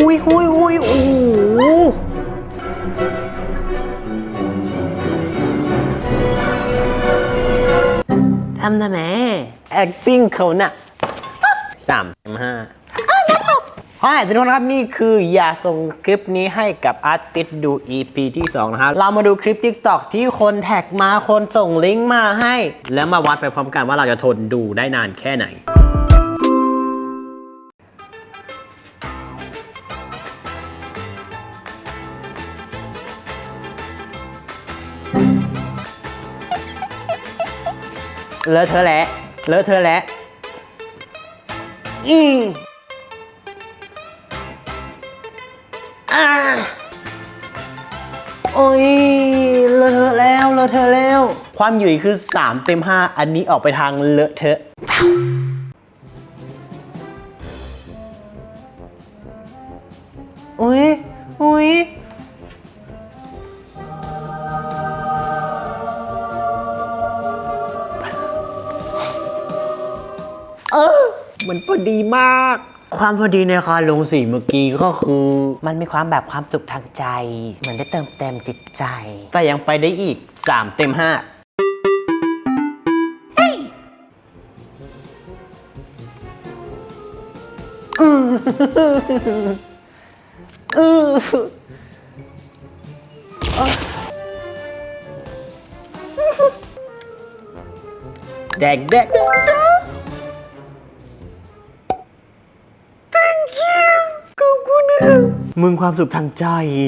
อุ้ยอุ้ยอุ้ยโอ้โหทำทำไม acting เขาน่ะสามห้าฮายทุกคนครับ นี่คืออย่าส่งคลิปนี้ให้กับอาร์ติสดู EP ที่ 2 นะครับ เรามาดูคลิป TikTok ที่คนแท็กมาคนส่งลิงก์มาให้ แล้วมาวัดไปพร้อมกันว่าเราจะทนดูได้นานแค่ไหน เลอะเธอะแหละเลอะเธอะแหละอีอ่าโอ้ยเลอะเทอะแล้วเลอะเทอะแล้ว ความหยุ่ยคือ 3 เต็ม 5 อันนี้ออกไปทางเลอะเทอะอุ้ยอุ้ย มันพอดีมาก ความพอดีในคาลงสีเมื่อกี้ก็คือ มันมีความแบบความสุขทางใจเหมือนได้เติมเต็มจิตใจ แต่ยังไปได้อีก 3 เต็ม 5 อือแดกแดก มึงความสุขทางใจ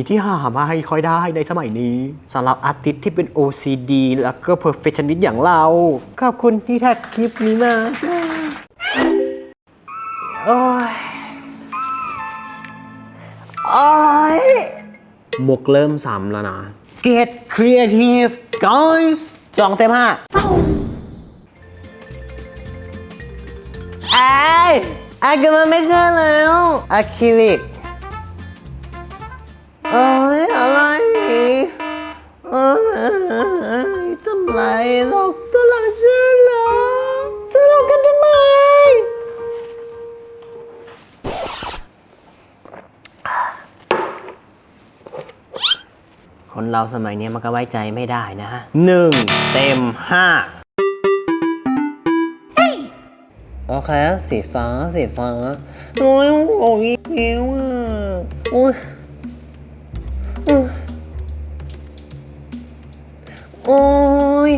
ที่หามาให้ค่อยได้ในสมัยนี้สำหรับอาร์ติสต์ที่เป็น OCD แล้วก็ perfectionist อย่างเรา ขอบคุณที่แท็กคลิปนี้มาโอ้ยโอ้ยมกเริ่มซ้ำแล้วนะ Get creative guys สองเต็มห้าไอ้ไอ้ก็มันไม่ใช่แล้วอะคริลิก ไรหลอกตัวหลังฉันเหรอจะหลอกกันทำไม คนเราสมัยนี้มันก็ไว้ใจไม่ได้นะฮะหนึ่งเต็มห้าโอเคสีฟ้าสีฟ้าโอ้ยโอ้ยเอวอะโอ้ยโอ้ยโอ้ ย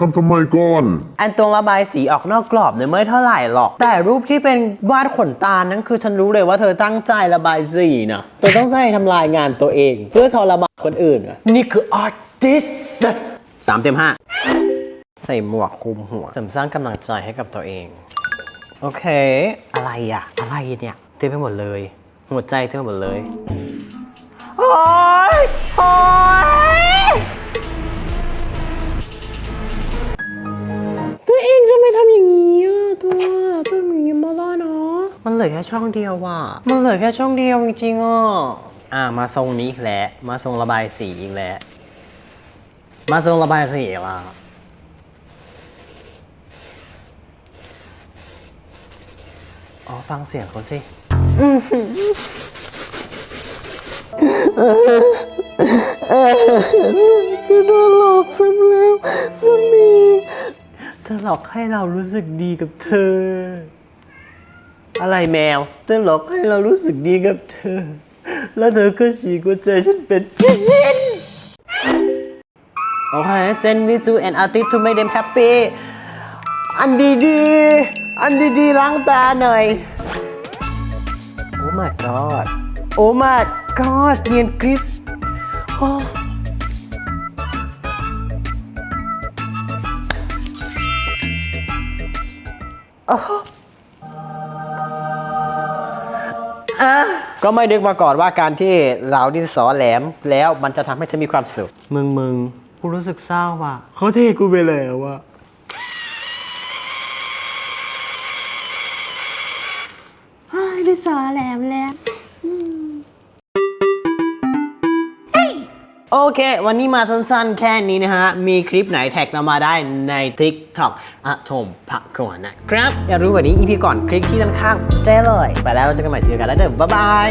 ทำทำไมก่อน อันตรงระบายสีออกนอกกรอบเนี่ยไม่เท่าไหร่หรอก แต่รูปที่เป็นวาดขนตานั้นคือฉันรู้เลยว่าเธอตั้งใจระบายสีนะเธอตั้งใจทำลายงานตัวเอง เพื่อทรมานคนอื่นอะนี่คืออาร์ติสสามเต็มห้าใส่หมวกคลุมหัวเสริมสร้างกำลังใจให้กับตัวเอง โอเค อะไรอะอะไรเนี่ย เต็มไปหมดเลย หัวใจเต็มไปหมดเลย ค่ช่องเดียวว่ะมันเหลือแค่ช่องเดียวจริงๆอะอะมาทรงนี้อีกแล้วมาทรงระบายสีอีกแล้วมาทรงระบายสีอีกและอ๋อฟังเสียงเขาสิคือโดนหลอกซ้ำแล้วซ้ำอีกเธอหลอกให้เรารู้สึกดีกับเธอ อะไรแมวเธอหลอกให้เรารู้สึกดีกับเธอ แล้วเธอก็ฉีกหัวใจฉันเป็นชิ้น โอเค send this to an artist to make them happy อันดีๆ อันดีๆ ล้างตาหน่อย โอ้ my god โอ้ my god เนียนกริปโอ้ ก็ไม่นึกมาก่อนว่าการที่เราดินสอแหลมแล้วมันจะทำให้ฉันมีความสุข มึงมึงกูรู้สึกเศร้าว่ะเขาเทกูไปแล้วว่ะเฮ้ยดินสอแหลมแหลม โอเค วันนี้มาสั้นๆ แค่นี้นะฮะ มีคลิปไหนแท็กเรามาได้ใน TikTok อะโทมพักก่อนนะครับ อยากรู้กว่านี้อีพีก่อนคลิกที่ด้านข้างเจ้เลย ไปแล้วเราจะกันใหม่สีกันแล้วเด้อบ๊ายบาย